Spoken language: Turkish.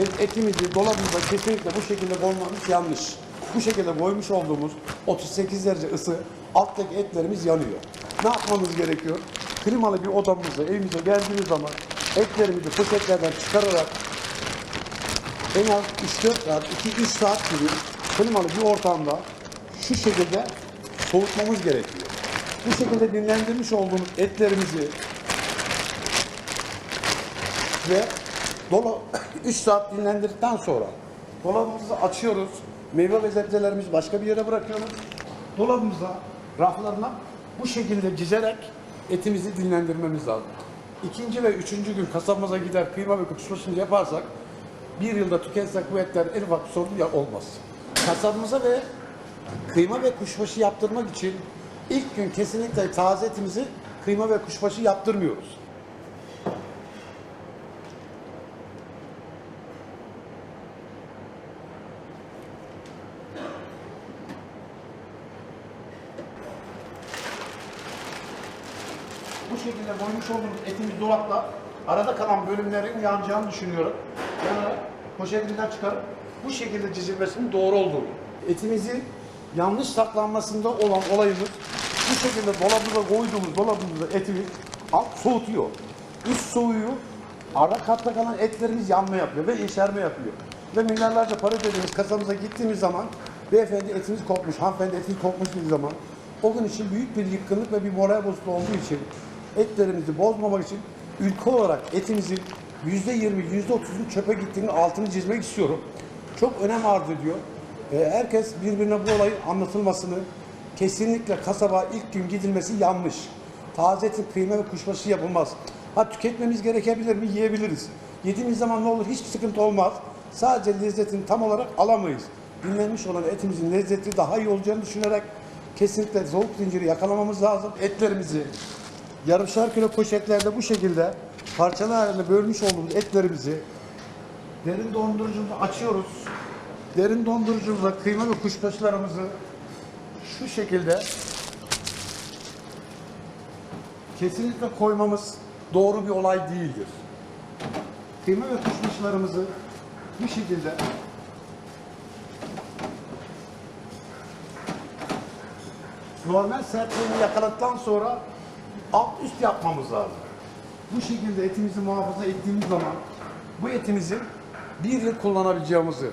et- etimizi dolabımızda kesinlikle bu şekilde koymamız yanlış. Bu şekilde koymuş olduğumuz 38 derece ısı alttaki etlerimiz yanıyor. Ne yapmamız gerekiyor? Klimalı bir odamızda evimize geldiğimiz zaman etlerimizi poşetlerden çıkararak en az 3-4 saat, 2-3 saat gibi klimalı bir ortamda şu şekilde soğutmamız gerekiyor. Bu şekilde dinlendirmiş olduğumuz etlerimizi ve dola 3 saat dinlendirdikten sonra dolabımızı açıyoruz. Meyve ve sebzelerimizi başka bir yere bırakıyoruz. Dolabımıza, raflarına bu şekilde dizerek etimizi dinlendirmemiz lazım. İkinci ve üçüncü gün kasabımıza gider kıyma ve kuşbaşını yaparsak bir yılda tüketsek bu etler en ufak sorun ya olmaz. Kasabımıza ve kıyma ve kuşbaşı yaptırmak için ilk gün kesinlikle taze etimizi kıyma ve kuşbaşı yaptırmıyoruz. Bu şekilde koymuş olduğumuz etimiz dolapta arada kalan bölümlerin yanacağını düşünüyorum. Yani poşetinden çıkarıp bu şekilde dizilmesinin doğru olduğunu. Etimizin yanlış saklanmasında olan olayımız bu şekilde dolabımıza koyduğumuz dolabımızda etimiz alt soğutuyor. Üst soğuyor. Ara katta kalan etlerimiz yanma yapıyor ve yeşerme yapıyor. Ve milyarlarca para ödediğimiz kasamıza gittiğimiz zaman beyefendi etimiz kopmuş, hanımefendi etiniz kopmuş dediği zaman o gün için büyük bir yıkkınlık ve bir moral bozukluğu olduğu için etlerimizi bozmamak için ülke olarak etimizin yüzde yirmi, yüzde otuzun çöpe gittiğini altını çizmek istiyorum. Çok önem arz ediyor. Ee, herkes birbirine bu olayın anlatılmasını, kesinlikle kasaba ilk gün gidilmesi yanlış. Taze etin kıyma ve kuşbaşı yapılmaz. Ha tüketmemiz gerekebilir mi? Yiyebiliriz. Yediğimiz zaman ne olur? Hiçbir sıkıntı olmaz. Sadece lezzetini tam olarak alamayız. Dinlenmiş olan etimizin lezzeti daha iyi olacağını düşünerek kesinlikle soğuk zinciri yakalamamız lazım. Etlerimizi yarımşar kilo poşetlerde bu şekilde parçalar halinde bölmüş olduğumuz etlerimizi derin dondurucumuzu açıyoruz. Derin dondurucumuza kıyma ve kuşbaşılarımızı şu şekilde kesinlikle koymamız doğru bir olay değildir. Kıyma ve kuşbaşılarımızı bu şekilde normal sertliğini yakaladıktan sonra alt üst yapmamız lazım. Bu şekilde etimizi muhafaza ettiğimiz zaman bu etimizin bir yıl kullanabileceğimizi